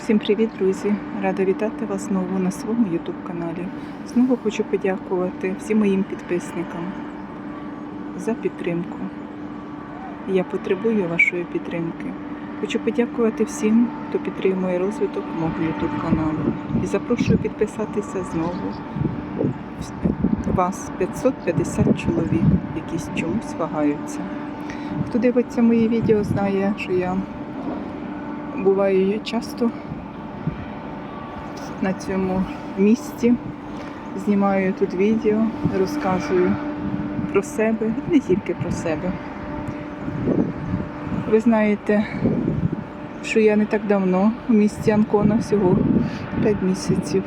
Всім привіт, друзі! Рада вітати вас знову на своєму YouTube каналі. Знову хочу подякувати всім моїм підписникам за підтримку. Я потребую вашої підтримки. Хочу подякувати всім, хто підтримує розвиток мого YouTube каналу. І запрошую підписатися знову. Вас 550 чоловік, які чомусь вагаються. Хто дивиться мої відео, знає, що я буваю часто на цьому місці. Знімаю тут відео, розказую про себе не тільки про себе. Ви знаєте, що я не так давно в місті Анкона, всього 5 місяців.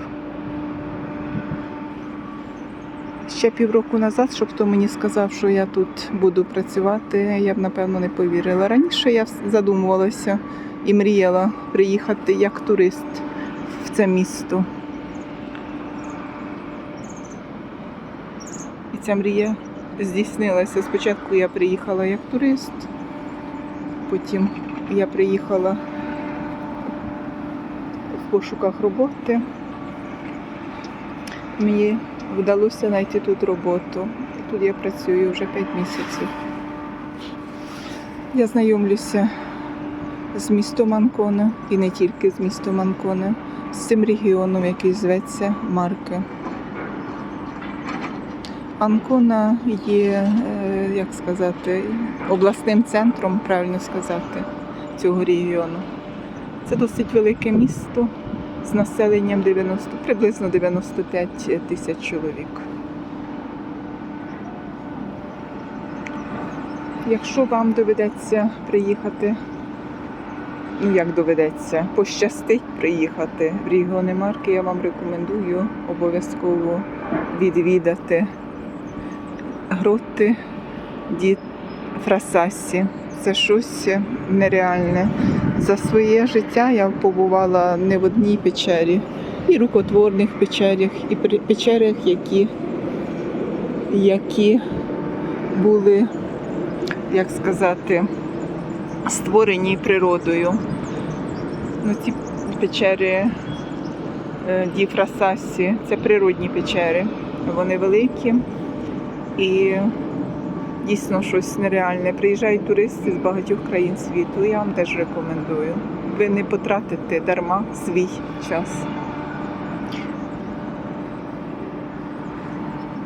Ще півроку назад, щоб хто мені сказав, що я тут буду працювати, я б напевно не повірила. Раніше я задумувалася і мріяла приїхати як турист в це місто. І ця мрія здійснилася. Спочатку я приїхала як турист, потім я приїхала в пошуках роботи. Мені вдалося знайти тут роботу. Тут я працюю вже 5 місяців. Я знайомлюся з містом Анкона і не тільки з містом Анкона, з цим регіоном, який зветься Марки. Анкона є, е, як сказати, обласним центром, правильно сказати, цього регіону. Це досить велике місто з населенням 90, приблизно 95 тисяч чоловік. Якщо вам доведеться приїхати ну як доведеться, пощастить приїхати в регіони Марки, я вам рекомендую обов'язково відвідати гроти Ді Фрасасі. Це щось нереальне. За своє життя я побувала не в одній печері, і рукотворних печерях, і печерях, які, які були, як сказати, створені природою. Ну, ці печери е, Ді Фрасасі це природні печери. Вони великі і дійсно щось нереальне. Приїжджають туристи з багатьох країн світу. Я вам теж рекомендую. Ви не потратите дарма свій час.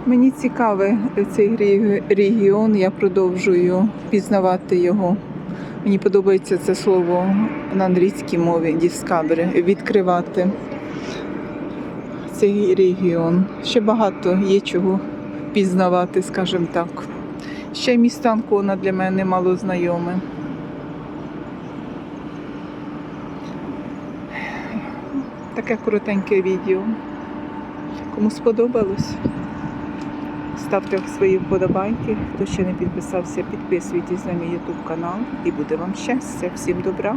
Мені цікавий цей регіон, я продовжую пізнавати його. Мені подобається це слово на англійській мові discover, відкривати цей регіон. Ще багато є чого пізнавати, скажімо так. Ще й місто Анкона для мене мало знайоме. Таке коротеньке відео. Кому сподобалось? Ставте свої вподобайки. Хто ще не підписався, підписуйтесь на мій YouTube канал і буде вам щастя. Всім добра!